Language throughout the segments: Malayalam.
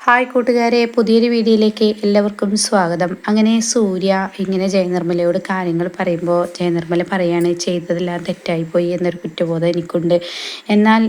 ഹായ് കൂട്ടുകാരെ പുതിയൊരു വീഡിയോയിലേക്ക് എല്ലാവർക്കും സ്വാഗതം. അങ്ങനെ സൂര്യ ഇങ്ങനെ ജയനിർമ്മലയോട് കാര്യങ്ങൾ പറയുമ്പോൾ ജയനിർമ്മല പറയാണ് ചെയ്തതെല്ലാം തെറ്റായിപ്പോയി എന്നൊരു കുറ്റബോധം എനിക്കുണ്ട്. എന്നാൽ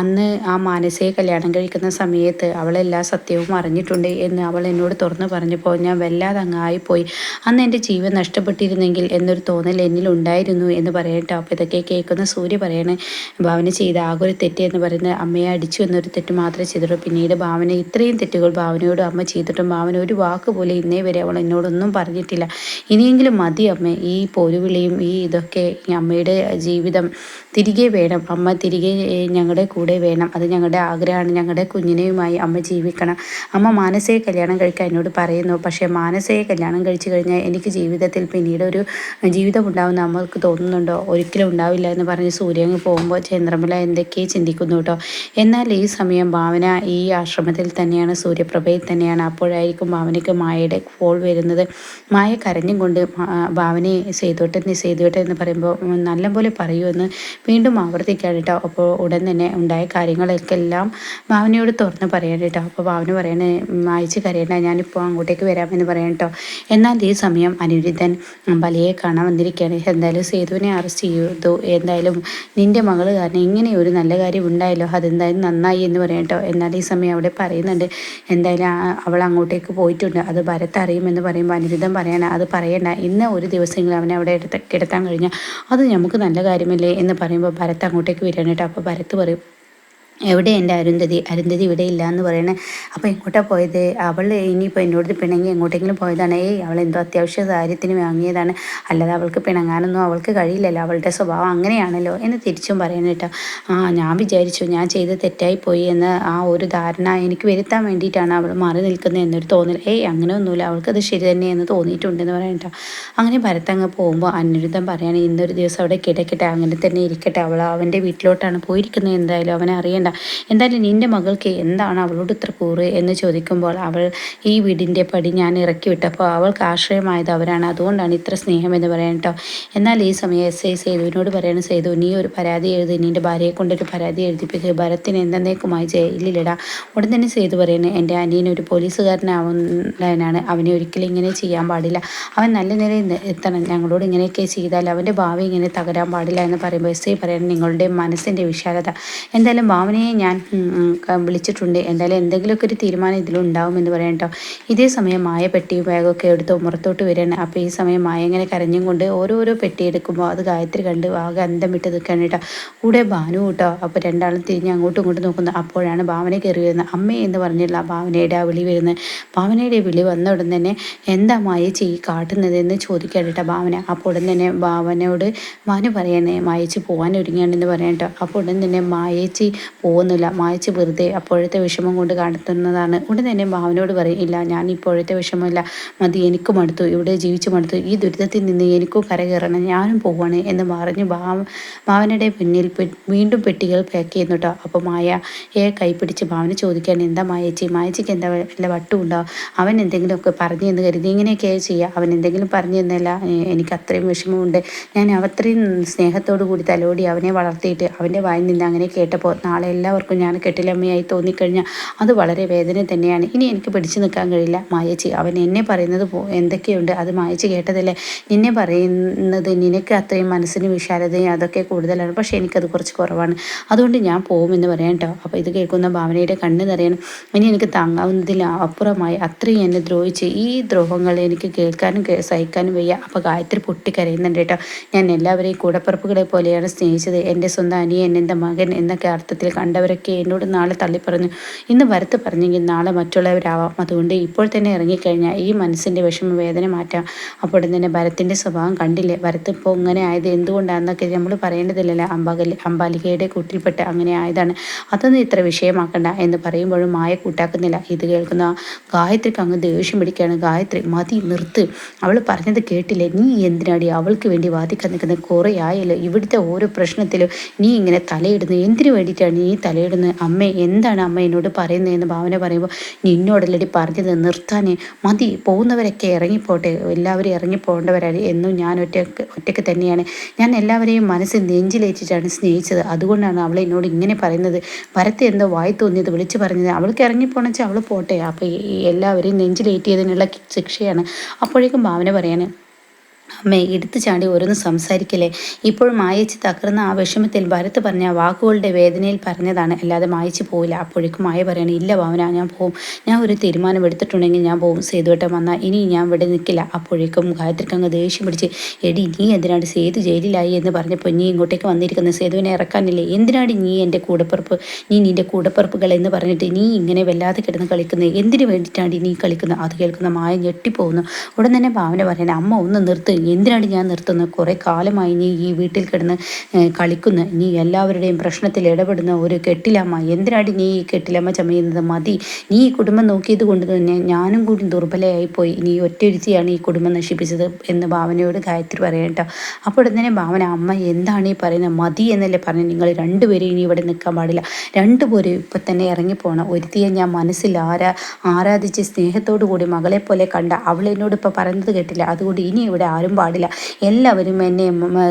അന്ന് ആ മാനസിക കല്യാണം കഴിക്കുന്ന സമയത്ത് അവളെല്ലാ സത്യവും അറിഞ്ഞിട്ടുണ്ട് എന്ന് അവൾ എന്നോട് തുറന്നു പറഞ്ഞപ്പോൾ ഞാൻ വല്ലാതെ അങ്ങായിപ്പോയി അന്ന് എന്റെ ജീവൻ നഷ്ടപ്പെട്ടിരുന്നെങ്കിൽ എന്നൊരു തോന്നൽ എന്നിലുണ്ടായിരുന്നു എന്ന് പറയട്ടോ. അപ്പോൾ ഇതൊക്കെ കേൾക്കുന്ന സൂര്യ പറയാണ് ഭാവന ചെയ്ത ആകൊരു തെറ്റ് എന്ന് പറയുന്നത് അമ്മയെ അടിച്ചു എന്നൊരു തെറ്റ് മാത്രമേ ചെയ്തിട്ടുള്ളൂ പിന്നീട് ഭാവന ഇത്രയും തെറ്റുകൾ ഭാവനയോട് അമ്മ ചെയ്തിട്ടും ഭാവന ഒരു വാക്ക് പോലെ ഇന്നേ വരെ അവൾ എന്നോടൊന്നും പറഞ്ഞിട്ടില്ല. ഇനിയെങ്കിലും മതി അമ്മ ഈ പോരുവിളിയും ഈ ഇതൊക്കെ അമ്മയുടെ ജീവിതം. തിരികെ വേണം അമ്മ തിരികെ ഞങ്ങളുടെ കൂടെ വേണം. അത് ഞങ്ങളുടെ ആഗ്രഹമാണ് ഞങ്ങളുടെ കുഞ്ഞിനെയുമായി അമ്മ ജീവിക്കണം. അമ്മ മാനസിക കല്യാണം കഴിക്കാൻ എന്നോട് പറയുന്നു. പക്ഷേ മാനസിക കല്യാണം കഴിച്ചു കഴിഞ്ഞാൽ എനിക്ക് ജീവിതത്തിൽ പിന്നീട് ഒരു ജീവിതം ഉണ്ടാവുന്ന അമ്മയ്ക്ക് തോന്നുന്നുണ്ടോ? ഒരിക്കലും ഉണ്ടാവില്ല എന്ന് പറഞ്ഞ് സൂര്യങ്ങ് പോകുമ്പോൾ ചന്ദ്രമല എന്തൊക്കെ ചിന്തിക്കുന്നു കേട്ടോ. എന്നാൽ ഈ സമയം ഭാവന ഈ ആശ്രമത്തിൽ തന്നെയാണ് സൂര്യപ്രഭയിൽ തന്നെയാണ്. അപ്പോഴായിരിക്കും ഭാവനയ്ക്ക് മായയുടെ കോൾ വരുന്നത്. മായ കരഞ്ഞും കൊണ്ട് ഭാവനയെ ചെയ്തോട്ടെ നീ ചെയ്തോട്ടെ എന്ന് പറയുമ്പോൾ നല്ലപോലെ പറയുമെന്ന് വീണ്ടും ആവർത്തിക്കാണ് കേട്ടോ. അപ്പോൾ ഉടൻ തന്നെ ഉണ്ടായ കാര്യങ്ങളൊക്കെ എല്ലാം ഭാവനയോട് തുറന്ന് പറയാൻ കേട്ടോ. അപ്പോൾ ഭാവന പറയണേ മായച്ച് കരയണ്ട. ഞാനിപ്പോൾ അങ്ങോട്ടേക്ക് വരാമെന്ന് പറയാം കേട്ടോ. എന്നാൽ ഈ സമയം അനിരുദ്ധൻ ബലിയെ കാണാൻ വന്നിരിക്കുകയാണ്. എന്തായാലും സേതുവിനെ അറസ്റ്റ് ചെയ്തു. എന്തായാലും നിന്റെ മകൾ കാരണം ഇങ്ങനെ ഒരു നല്ല കാര്യം ഉണ്ടായല്ലോ. അതെന്തായാലും നന്നായി എന്ന് പറയാം കേട്ടോ. എന്നാൽ ഈ സമയം അവിടെ പറയുന്നുണ്ട് എന്തായാലും അവൾ അങ്ങോട്ടേക്ക് പോയിട്ടുണ്ട്. അത് ഭരത് അറിയുമെന്ന് പറയുമ്പോൾ അനിരുദ്ധം പറയണ അത് പറയണ്ട. ഇന്ന് ഒരു ദിവസമെങ്കിലും അവനെ അവിടെ എടുത്ത് കിടത്താൻ കഴിഞ്ഞാൽ അത് നമുക്ക് നല്ല കാര്യമല്ലേ? എന്ന് പറയുമ്പോൾ ഭരത് അങ്ങോട്ടേക്ക് വരികയാണ് കേട്ടോ. അപ്പോൾ ഭരത് പറയും എവിടെ എന്റെ അരുന്ധതി? അരുന്ധതി ഇവിടെ ഇല്ല എന്ന് പറയണേ. അപ്പോൾ എങ്ങോട്ടാണ് പോയത്. അവൾ ഇനിയിപ്പോൾ എന്നോട് പിണങ്ങി എങ്ങോട്ടെങ്കിലും പോയതാണ്. ഏയ് അവൾ എന്തോ അത്യാവശ്യ കാര്യത്തിന് വാങ്ങിയതാണ്. അല്ലാതെ അവൾക്ക് പിണങ്ങാനൊന്നും അവൾക്ക് കഴിയില്ലല്ലോ. അവളുടെ സ്വഭാവം അങ്ങനെയാണല്ലോ എന്ന് തിരിച്ചും പറയണേട്ടോ ആ ഞാൻ വിചാരിച്ചു ഞാൻ ചെയ്ത് തെറ്റായി പോയി എന്ന് ആ ഒരു ധാരണ എനിക്ക് വരുത്താൻ വേണ്ടിയിട്ടാണ് അവൾ മാറി നിൽക്കുന്നത് എന്നൊരു തോന്നൽ. ഏയ് അങ്ങനെ ഒന്നുമില്ല അവൾക്കത് ശരി തന്നെയെന്ന് തോന്നിയിട്ടുണ്ടെന്ന് പറയട്ടോ അങ്ങനെ ഭരത്തങ്ങ് പോകുമ്പോൾ അനിരുദ്ധം പറയാണ് ഇന്നൊരു ദിവസം അവിടെ കിടക്കട്ടെ. അങ്ങനെ തന്നെ ഇരിക്കട്ടെ. അവൾ അവന്റെ വീട്ടിലോട്ടാണ് പോയിരിക്കുന്നത്. എന്തായാലും അവനെ അറിയണ്ട എന്തായാലും നിന്റെ മകൾക്ക് എന്താണ് അവളോട് ഇത്ര കൂറ്? എന്ന് ചോദിക്കുമ്പോൾ അവൾ ഈ വീടിന്റെ പടി ഞാൻ ഇറക്കി വിട്ടപ്പോൾ അവൾക്ക് ആശ്രയമായത് അവരാണ്. അതുകൊണ്ടാണ് ഇത്ര സ്നേഹം എന്ന് പറയാൻ കേട്ടോ എന്നാൽ ഈ സമയം എസ് ഐ സേതുവിനോട് പറയണ സേതു നീ ഒരു പരാതി എഴുതി നിന്റെ ഭാര്യയെ കൊണ്ടൊരു പരാതി എഴുതിപ്പിക്കുക ഭരത്തിന് എന്തെന്നേക്കുമായി ജയിലിലിടാം. ഉടൻ തന്നെ സേതു പറയുന്നത് എന്റെ അനിയൻ ഒരു പോലീസുകാരനാവുന്നതിനാണ് അവനെ ഒരിക്കലും ഇങ്ങനെ ചെയ്യാൻ പാടില്ല. അവൻ നല്ല നിലയിൽ എത്തണം. ഞങ്ങളോട് ഇങ്ങനെയൊക്കെ ചെയ്താൽ അവന്റെ ഭാവി ഇങ്ങനെ തകരാൻ പാടില്ല എന്ന് പറയുമ്പോൾ എസ് ഐ പറയണം നിങ്ങളുടെ മനസ്സിന്റെ വിശാലത. എന്തായാലും ഭാവനയെ അമ്മയെ ഞാൻ വിളിച്ചിട്ടുണ്ട്. എന്തായാലും എന്തെങ്കിലുമൊക്കെ ഒരു തീരുമാനം ഇതിലുണ്ടാവും എന്ന് പറയാം കേട്ടോ ഇതേ സമയം മായ പെട്ടി ബാഗൊക്കെ എടുത്ത് ഉമ്മറത്തോട്ട് വരികയാണ്. അപ്പോൾ ഈ സമയം മായ ഇങ്ങനെ കരഞ്ഞും കൊണ്ട് ഓരോരോ പെട്ടി എടുക്കുമ്പോൾ അത് ഗായത്രി കണ്ട് ആകെ അന്തം വിട്ട് നിൽക്കുകയാണ് കേട്ടോ കൂടെ ഭാനു കേട്ടോ അപ്പോൾ രണ്ടാളും തിരിഞ്ഞ് അങ്ങോട്ടും ഇങ്ങോട്ടും നോക്കുന്നത് അപ്പോഴാണ് ഭാവന കയറി വരുന്നത്. അമ്മേ എന്ന് പറഞ്ഞില്ല ഭാവനയുടെ ആ വിളി വരുന്നത്. ഭാവനയുടെ വിളി വന്ന ഉടൻ തന്നെ എന്താ മായ ചെയ് കാട്ടുന്നത് എന്ന് ചോദിക്കാൻ കേട്ടോ ഭാവന. അപ്പോൾ ഉടൻ തന്നെ ഭാവനയോട് ഭാനു പറയണേ മായച്ചി പോകാൻ ഒരുങ്ങിയാണെന്ന് പറയാം കേട്ടോ അപ്പോൾ ഉടൻ തന്നെ മായേച്ചി പോകുന്നില്ല. മായച്ച് വെറുതെ അപ്പോഴത്തെ വിഷമം കൊണ്ട് കണ്ടെത്തുന്നതാണ് ഉടൻ തന്നെ ഭാവനോട് പറയും ഇല്ല ഞാൻ ഇപ്പോഴത്തെ വിഷമമില്ല. മതി എനിക്കും അടുത്തു. ഇവിടെ ജീവിച്ചു മടുത്തു ഈ ദുരിതത്തിൽ നിന്ന് എനിക്കും കരകയറണം. ഞാനും പോവാണ് എന്ന് പറഞ്ഞ് ഭാവ ഭാവനയുടെ പിന്നിൽ വീണ്ടും പെട്ടികൾ പാക്ക് ചെയ്യുന്നു കേട്ടോ അപ്പോൾ മായ ഏ കൈപ്പിടിച്ച് ഭാവന ചോദിക്കാൻ എന്താ മായച്ചി മായച്ചിക്ക് എന്താ വല്ല വട്ടുണ്ടോ അവൻ എന്തെങ്കിലുമൊക്കെ പറഞ്ഞു എന്ന് കരുതി. ഇങ്ങനെയൊക്കെ ചെയ്യുക അവൻ എന്തെങ്കിലും പറഞ്ഞു തന്നല്ല എനിക്ക് അത്രയും വിഷമമുണ്ട്. ഞാൻ അത്രയും സ്നേഹത്തോടു കൂടി തലോടി അവനെ വളർത്തിയിട്ട് അവന്റെ വായിൽ നിന്ന് അങ്ങനെ കേട്ടപ്പോൾ നാളെ എല്ലാവർക്കും ഞാൻ കെട്ടിലമ്മയായി തോന്നിക്കഴിഞ്ഞാൽ അത് വളരെ വേദന തന്നെയാണ്. ഇനി എനിക്ക് പിടിച്ചു നിൽക്കാൻ കഴിയില്ല. മായച്ചി അവൻ എന്നെ പറയുന്നത് എന്തൊക്കെയുണ്ട്? അത് മായച്ചി കേട്ടതല്ലേ? നിന്നെ പറയുന്നത് നിനക്ക് അത്രയും മനസ്സിന് വിശാലതയും അതൊക്കെ കൂടുതലാണ്. പക്ഷേ എനിക്കത് കുറച്ച് കുറവാണ്. അതുകൊണ്ട് ഞാൻ പോകുമെന്ന് പറയാം കേട്ടോ അപ്പോൾ ഇത് കേൾക്കുന്ന ഭാവനയുടെ കണ്ണ് നിറയണം. ഇനി എനിക്ക് താങ്ങാവുന്നതിൽ അപ്പുറമായി അത്രയും എന്നെ ദ്രോഹിച്ച് ഈ ദ്രോഹങ്ങൾ എനിക്ക് കേൾക്കാനും സഹിക്കാനും വയ്യ. അപ്പോൾ ഗായത്രി പൊട്ടിക്കരയുന്നുണ്ട് കേട്ടോ ഞാൻ എല്ലാവരെയും കൂടപ്പുറപ്പുകളെ പോലെയാണ് സ്നേഹിച്ചത്. എന്റെ സ്വന്തം അനിയൻ എന്റെ മകൻ എന്നൊക്കെ അർത്ഥത്തിൽ കണ്ടവരൊക്കെ എന്നോട് നാളെ തള്ളിപ്പറഞ്ഞു. ഇന്ന് വരത്ത് പറഞ്ഞെങ്കിൽ നാളെ മറ്റുള്ളവരാവാം. അതുകൊണ്ട് ഇപ്പോൾ തന്നെ ഇറങ്ങിക്കഴിഞ്ഞാൽ ഈ മനസ്സിന്റെ വിഷമ വേദന മാറ്റാം. അപ്പോൾ തന്നെ ഭരത്തിന്റെ സ്വഭാവം കണ്ടില്ലേ? ഭരത്ത് ഇപ്പോൾ ഇങ്ങനെ ആയത് എന്തുകൊണ്ടാണെന്നൊക്കെ നമ്മൾ പറയേണ്ടതില്ലല്ലോ. അമ്പാകലി അമ്പാലികയുടെ കൂട്ടിൽപ്പെട്ട് അങ്ങനെ ആയതാണ്. അതൊന്നും ഇത്ര വിഷയമാക്കണ്ട എന്ന് പറയുമ്പോഴും മായ കൂട്ടാക്കുന്നില്ല. ഇത് കേൾക്കുന്ന ഗായത്രിക്ക് അങ്ങ് ദേഷ്യം പിടിക്കുകയാണ്. ഗായത്രി മതി നിർത്ത്. അവൾ പറഞ്ഞത് കേട്ടില്ലേ? നീ എന്തിനാടി അവൾക്ക് വേണ്ടി വാദിക്കാൻ നിൽക്കുന്നത് കുറേ ആയല്ലോ. ഇവിടുത്തെ ഓരോ പ്രശ്നത്തിലും നീ ഇങ്ങനെ തലയിടുന്നു എന്തിനു വേണ്ടിയിട്ടാണ്? നീ തലയിടുന്നത് അമ്മ എന്താണ് അമ്മ എന്നോട് പറയുന്നതെന്ന് ഭാവന പറയുമ്പോൾ നിന്നോടല്ലടി പറഞ്ഞത് നിർത്താൻ മതി പോകുന്നവരൊക്കെ ഇറങ്ങിപ്പോട്ടെ. എല്ലാവരും ഇറങ്ങിപ്പോകേണ്ടവരാണ് എന്നും ഞാൻ ഒറ്റയ്ക്ക് ഒറ്റയ്ക്ക് തന്നെയാണ്. ഞാൻ എല്ലാവരെയും മനസ്സിൽ നെഞ്ചിലേറ്റിട്ടാണ് സ്നേഹിച്ചത്. അതുകൊണ്ടാണ് അവൾ എന്നോട് ഇങ്ങനെ പറയുന്നത്. ഭരത്തെ എന്തോ വായി തോന്നിയത് വിളിച്ചു പറഞ്ഞത്. അവൾക്ക് ഇറങ്ങിപ്പോണെച്ചാൽ അവൾ പോട്ടെ. അപ്പോൾ എല്ലാവരെയും നെഞ്ചിലേറ്റിയതിനുള്ള ശിക്ഷയാണ്. അപ്പോഴേക്കും ഭാവന പറയാണ് അമ്മേ എടുത്തു ചാണ്ടി ഓരോന്ന് സംസാരിക്കല്ലേ? ഇപ്പോഴും മായച്ച് തകർന്ന ആ വിഷമത്തിൽ ഭരത് പറഞ്ഞ വാക്കുകളുടെ വേദനയിൽ പറഞ്ഞതാണ്. അല്ലാതെ മായച്ച് പോവില്ല. അപ്പോഴേക്കും മായ പറയണേ ഇല്ല ഭാവന ഞാൻ പോവും. ഞാൻ ഒരു തീരുമാനം എടുത്തിട്ടുണ്ടെങ്കിൽ ഞാൻ പോവും. സേതുവട്ടം വന്നാൽ ഇനി ഞാൻ ഇവിടെ നിൽക്കില്ല അപ്പോഴേക്കും ഗായത്രിക്ക് അങ്ങ് ദേഷ്യം പിടിച്ച് എടി നീ എന്തിനാണ് സേതു ജയിലിലായി എന്ന് പറഞ്ഞപ്പോൾ നീ ഇങ്ങോട്ടേക്ക് വന്നിരിക്കുന്ന? സേതുവിനെ ഇറക്കാനില്ലേ? എന്തിനാണ് നീ എന്റെ കൂടപ്പുറപ്പ് നീ നിന്റെ കൂടപ്പുറപ്പുകൾ എന്ന് പറഞ്ഞിട്ട് നീ ഇങ്ങനെ വല്ലാതെ കിടന്ന് കളിക്കുന്നത് എന്തിനു വേണ്ടിയിട്ടാണ് നീ കളിക്കുന്നത് അത് കേൾക്കുന്ന മായ ഞെട്ടിപ്പോകുന്നു ഉടൻ തന്നെ ഭാവന പറയണേ അമ്മ ഒന്ന് നിർത്ത്. എന്തിനാണ് ഞാൻ നിർത്തുന്നത്? കുറേ കാലമായി നീ ഈ വീട്ടിൽ കിടന്ന് കളിക്കുന്ന. നീ എല്ലാവരുടെയും പ്രശ്നത്തിൽ ഇടപെടുന്ന ഒരു കെട്ടിലമ്മ. എന്തിനാണ് നീ ഈ കെട്ടിലമ്മ ചമയുന്നത്? മതി. നീ ഈ കുടുംബം നോക്കിയത് കൊണ്ട് തന്നെ ഞാനും കൂടി ദുർബലയായി പോയി നീ ഒറ്റയൊരുത്തിയാണ് ഈ കുടുംബം നശിപ്പിച്ചത് എന്ന് ഭാവനയോട് ഗായത്രി പറയണ്ട അപ്പോൾ തന്നെ ഭാവന അമ്മ എന്താണ് ഈ പറയുന്നത്? മതി എന്നല്ലേ പറഞ്ഞു നിങ്ങൾ രണ്ടുപേരും ഇനി ഇവിടെ നിൽക്കാൻ പാടില്ല. രണ്ടുപേരും ഇപ്പം തന്നെ ഇറങ്ങിപ്പോണം. ഒരുത്തിയെ ഞാൻ മനസ്സിൽ ആരാ ആരാധിച്ച് സ്നേഹത്തോടു കൂടി മകളെ പോലെ കണ്ട അവൾ എന്നോട് ഇപ്പോൾ പറയുന്നത് കേട്ടില്ല. അതുകൊണ്ട് ഇനി ഇവിടെ ആരും പാടില്ല. എല്ലാവരും എന്നെ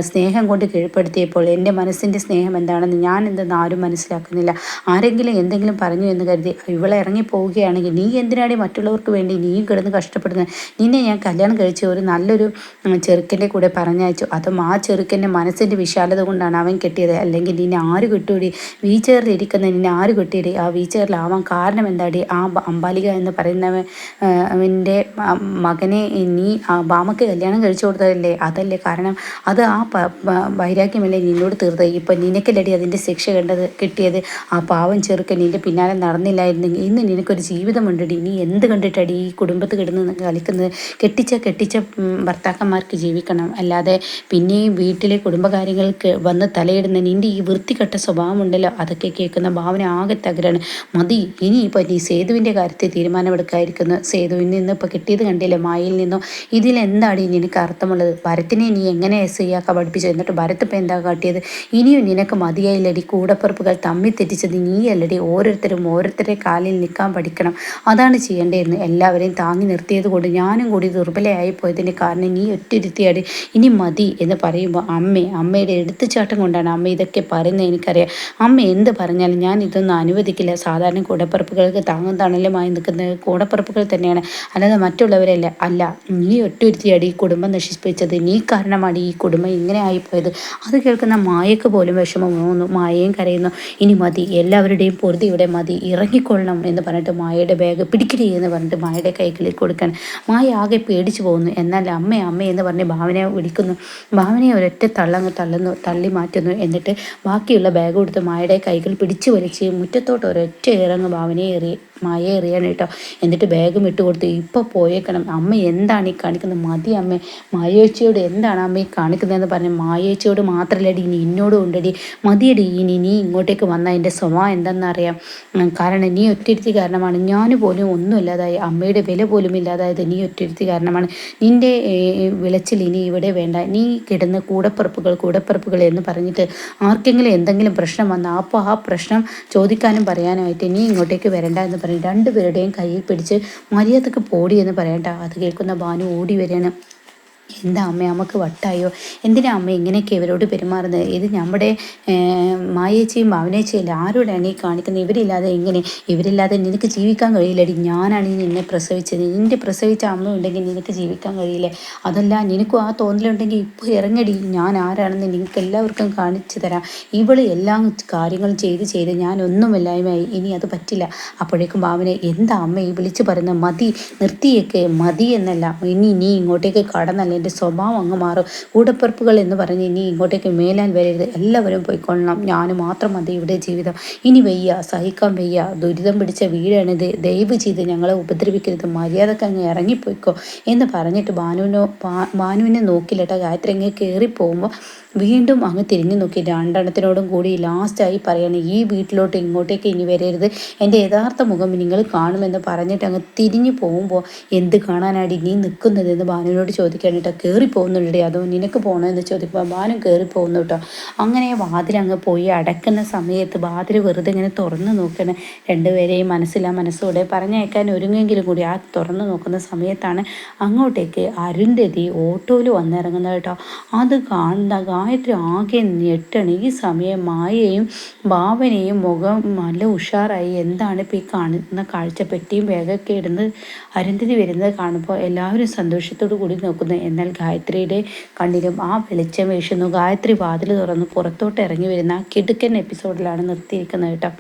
സ്നേഹം കൊണ്ട് കീഴ്പ്പെടുത്തിയപ്പോൾ എന്റെ മനസ്സിന്റെ സ്നേഹം എന്താണെന്ന് ഞാൻ എന്തെന്ന് ആരും മനസ്സിലാക്കുന്നില്ല. ആരെങ്കിലും എന്തെങ്കിലും പറഞ്ഞു എന്ന് കരുതി ഇവളെ ഇറങ്ങി പോവുകയാണെങ്കിൽ നീ എന്തിനാണ് മറ്റുള്ളവർക്ക് വേണ്ടി നീ കിടന്ന് കഷ്ടപ്പെടുന്നത്? നിന്നെ ഞാൻ കല്യാണം കഴിച്ച ഒരു നല്ലൊരു ചെറുക്കന്റെ കൂടെ പറഞ്ഞയച്ചു. അതും ആ ചെറുക്കന്റെ മനസ്സിന്റെ വിശാലത കൊണ്ടാണ് അവൻ കെട്ടിയത്. അല്ലെങ്കിൽ നിന്നെ ആര് കിട്ടൂടി? വീ ചെയറിൽ ഇരിക്കുന്ന നിന്നെ ആര് കിട്ടിയടി? ആ വീൽ ചെയറിലാവാൻ കാരണം എന്താടി? ആ അമ്പാലിക എന്ന് പറയുന്നവൻ അവന്റെ മകനെ നീ ബാമക്ക് കല്യാണം കഴിച്ചു കൊടുത്തതല്ലേ? അതല്ലേ കാരണം അത് ആ വൈരാഗ്യമല്ലേ നിന്നോട് തീർത്തത്? ഇപ്പം നിനക്കല്ലടി അതിന്റെ ശിക്ഷ കണ്ടത് കിട്ടിയത്? ആ പാവം ചെറുക്കൻ നിന്റെ പിന്നാലെ നടന്നില്ലായിരുന്നെങ്കിൽ ഇന്ന് നിനക്കൊരു ജീവിതമുണ്ടടി. നീ എന്ത് കണ്ടിട്ടടി ഈ കുടുംബത്ത് കിടന്ന് കളിക്കുന്നത്? കെട്ടിച്ച കെട്ടിച്ച ഭർത്താക്കന്മാർക്ക് ജീവിക്കണം. അല്ലാതെ പിന്നെയും വീട്ടിലെ കുടുംബകാര്യങ്ങൾക്ക് വന്ന് തലയിടുന്ന നിന്റെ ഈ വൃത്തികെട്ട സ്വഭാവമുണ്ടല്ലോ? അതൊക്കെ കേൾക്കുന്ന ഭാവന ആകെ തകരാണ്. മതി. ഇനി ഇനിയിപ്പോൾ നീ സേതുവിന്റെ കാര്യത്തിൽ തീരുമാനമെടുക്കാതിരിക്കുന്നു. സേതുവിൽ നിന്ന് ഇപ്പോൾ കിട്ടിയത് കണ്ടില്ലേ? മായയിൽ നിന്നോ? ഇതിലെന്താണ് നിനക്ക് അർത്ഥമുള്ളത്. ഭരത്തിനെ നീ എങ്ങനെ എസ് ഐയാക്കാൻ പഠിപ്പിച്ചു? എന്നിട്ട് ഭരത് ഇപ്പം എന്താ കാട്ടിയത്? ഇനിയും നിനക്ക് മതിയായില്ലടി. കൂടപ്പുറപ്പുകൾ തമ്മി തെറ്റിച്ചത് നീയല്ലടി. ഓരോരുത്തരും ഓരോരുത്തരെ കാലിൽ നിൽക്കാൻ പഠിക്കണം. അതാണ് ചെയ്യേണ്ടതെന്ന് എല്ലാവരെയും താങ്ങി നിർത്തിയത് കൊണ്ട് ഞാനും കൂടി ദുർബലയായി പോയതിന്റെ കാരണം നീ ഒറ്റരുത്തിയാടി ഇനി മതി എന്ന് പറയുമ്പോൾ അമ്മേ അമ്മയുടെ എടുത്തുചാട്ടം കൊണ്ടാണ് അമ്മ ഇതൊക്കെ പറയുന്നത് എനിക്കറിയാം. അമ്മ എന്ത് പറഞ്ഞാലും ഞാൻ ഇതൊന്നും അനുവദിക്കില്ല. സാധാരണ കൂടപ്പുറപ്പുകൾക്ക് താങ്ങും തണലുമായി നിൽക്കുന്നത് കൂടപ്പുറപ്പുകൾ തന്നെയാണ്. അല്ലാതെ മറ്റുള്ളവരല്ല. അല്ല നീ ഒറ്റരുത്തിയാടി കുടുംബം നശിപ്പിച്ചത് നീ കാരണമാണ് ഈ കുടുംബം ഇങ്ങനെ ആയിപ്പോയത്. അത് കേൾക്കുന്ന മായക്ക് പോലും വിഷമം തോന്നുന്നു. മായയും കരയുന്നു. ഇനി മതി. എല്ലാവരുടെയും പൊറുതി ഇവിടെ മതി. ഇറങ്ങിക്കൊള്ളണം എന്ന് പറഞ്ഞിട്ട് മായയുടെ ബാഗ് പിടിക്കടി എന്ന് പറഞ്ഞിട്ട് മായയുടെ കൈകളിൽ കൊടുക്കാൻ. മായ ആകെ പേടിച്ചു പോകുന്നു. എന്നാൽ അമ്മ അമ്മ എന്ന് പറഞ്ഞ് ഭാവനയെ വിളിക്കുന്നു. ഭാവനയെ ഒരൊറ്റ തള്ളങ്ങ് തള്ളുന്നു തള്ളി മാറ്റുന്നു. എന്നിട്ട് ബാക്കിയുള്ള ബാഗ് കൊടുത്ത് മായയുടെ കൈകൾ പിടിച്ചു വലിച്ച് മുറ്റത്തോട്ട് ഒരൊറ്റ ഇറങ്ങ് ഭാവനയെ എറി മായ എറിയാണ് കേട്ടോ. എന്നിട്ട് ബാഗും ഇട്ട് ഇപ്പോൾ പോയേക്കണം. അമ്മ എന്താണ് ഈ കാണിക്കുന്നത്? മതി അമ്മ. മായേച്ചിയോട് എന്താണ് അമ്മ ഈ കാണിക്കുന്നതെന്ന് പറഞ്ഞ് മായേച്ചിയോട് മാത്രമല്ലടി ഇനി എന്നോടും ഉണ്ടടി. മതിയടി ഇനി നീ ഇങ്ങോട്ടേക്ക് വന്ന എന്റെ സ്വഭാവം എന്താണെന്നറിയാം കാരണം നീ ഒറ്റരുത്തി കാരണമാണ്. ഞാൻ പോലും ഒന്നും ഇല്ലാതായി അമ്മയുടെ വില പോലും ഇല്ലാതായത് നീ ഒറ്റരുത്തി കാരണമാണ്. നിന്റെ വിളച്ചിൽ ഇനി ഇവിടെ വേണ്ട. നീ കിടന്ന് കൂടപ്പറപ്പുകൾ കൂടപ്പറപ്പുകൾ എന്ന് പറഞ്ഞിട്ട് ആർക്കെങ്കിലും എന്തെങ്കിലും പ്രശ്നം വന്നാൽ അപ്പോൾ ആ പ്രശ്നം ചോദിക്കാനും പറയാനുമായിട്ട് നീ ഇങ്ങോട്ടേക്ക് വരണ്ട എന്ന് പറയും രണ്ടുപേരുടെയും കയ്യിൽ പിടിച്ച് മര്യാദയ്ക്ക് പോടി എന്ന് പറയണ്ട. അത് കേൾക്കുന്ന ഭാനു ഓടി വരികയാണ്. എന്താ അമ്മ അമ്മയ്ക്ക് വട്ടായോ? എന്തിനാ അമ്മ ഇങ്ങനെയൊക്കെ ഇവരോട് പെരുമാറുന്നത്? ഇത് നമ്മുടെ മായേച്ചിയും ഭാവനേച്ചിയല്ല ആരോടാണ് ഈ കാണിക്കുന്നത്? ഇവരില്ലാതെ എങ്ങനെ? ഇവരില്ലാതെ നിനക്ക് ജീവിക്കാൻ കഴിയില്ലടി. ഞാനാണ് നിന്നെ പ്രസവിച്ചത്. നിന്റെ പ്രസവിച്ച അമ്മ ഉണ്ടെങ്കിൽ നിനക്ക് ജീവിക്കാൻ കഴിയില്ലേ? അതല്ല നിനക്കും ആ തോന്നലുണ്ടെങ്കിൽ ഇപ്പോൾ ഇറങ്ങടി. ഞാൻ ആരാണെന്ന് നിങ്ങൾക്ക് എല്ലാവർക്കും കാണിച്ചു തരാം. ഇവൾ എല്ലാ കാര്യങ്ങളും ചെയ്ത് ചെയ്ത് ഞാൻ ഒന്നുമില്ലായ്മയായി ഇനി അത് പറ്റില്ല. അപ്പോഴേക്കും ഭാവനെ എന്താ അമ്മ ഈ വിളിച്ചു പറയുന്നത്? മതി നിർത്തിയൊക്കെ. മതി എന്നല്ല. ഇനി നീ ഇങ്ങോട്ടേക്ക് കടന്നല്ല. എന്റെ സ്വഭാവം അങ്ങ് മാറും. കൂടപ്പിറപ്പുകൾ എന്ന് പറഞ്ഞ് ഇനി ഇങ്ങോട്ടേക്ക് മേലാൽ വരരുത്. എല്ലാവരും പോയിക്കൊള്ളണം. ഞാൻ മാത്രം മതി ഇവിടെ ജീവിതം. ഇനി വയ്യ സഹിക്കാൻ വയ്യ. ദുരിതം പിടിച്ച വീടാണിത് ദയവ് ചെയ്ത് ഞങ്ങളെ ഉപദ്രവിക്കരുത്. മര്യാദയ്ക്ക് അങ്ങ് ഇറങ്ങിപ്പോയിക്കോ എന്ന് പറഞ്ഞിട്ട് ഭാനുവിനോ ഭാനുവിനെ നോക്കില്ലട്ട. ഗായത്രി അങ്ങ് കയറി പോകുമ്പോൾ വീണ്ടും അങ്ങ് തിരിഞ്ഞു നോക്കി. രണ്ടെണ്ണത്തിനോടും കൂടി ലാസ്റ്റായി പറയാണ് ഈ വീട്ടിലോട്ട് ഇങ്ങോട്ടേക്ക് ഇനി വരരുത്. എന്റെ യഥാർത്ഥ മുഖം നിങ്ങൾ കാണുമെന്ന് പറഞ്ഞിട്ട് അങ്ങ് തിരിഞ്ഞു പോകുമ്പോൾ എന്ത് കാണാനാണ് ഇനി നിൽക്കുന്നതെന്ന് ഭാനുവിനോട് ചോദിക്കാനായിട്ട് കേട്ടോ കയറി പോകുന്നുണ്ടേ അതോ നിനക്ക് പോകണമെന്ന് ചോദിക്കുമ്പോൾ ബാനും കയറി പോകുന്നു കേട്ടോ അങ്ങനെ വാതിൽ അങ്ങ് പോയി അടക്കുന്ന സമയത്ത് വാതിൽ വെറുതെ ഇങ്ങനെ തുറന്ന് നോക്കണം രണ്ടുപേരെയും മനസ്സിലാ മനസ്സോടെ പറഞ്ഞേക്കാൻ ഒരുങ്ങെങ്കിലും കൂടി ആ തുറന്ന് നോക്കുന്ന സമയത്താണ് അങ്ങോട്ടേക്ക് അരുന്ധതി ഓട്ടോയിൽ വന്നിറങ്ങുന്നത് കേട്ടോ അത് കാണുന്ന ഗായത്രി ആകെ ഞെട്ടണ്. ഈ സമയം മായയും ഭാവനയും മുഖം നല്ല ഉഷാറായി. എന്താണ് ഇപ്പോൾ ഈ കാണുന്ന കാഴ്ച പെട്ടിയും വേഗമൊക്കെ ഇടുന്നത്? അരുന്ധതി വരുന്നത് കാണുമ്പോൾ എല്ലാവരും സന്തോഷത്തോടു കൂടി നോക്കുന്നത് എന്നാൽ ഗായത്രിയുടെ കണ്ണിലും ആ വെളിച്ചം വീശുന്നു. ഗായത്രി വാതിൽ തുറന്ന് പുറത്തോട്ട് ഇറങ്ങി വരുന്ന കിടുക്കൻ എപ്പിസോഡിലാണ് നിർത്തിയിരിക്കുന്നത് കേട്ടോ.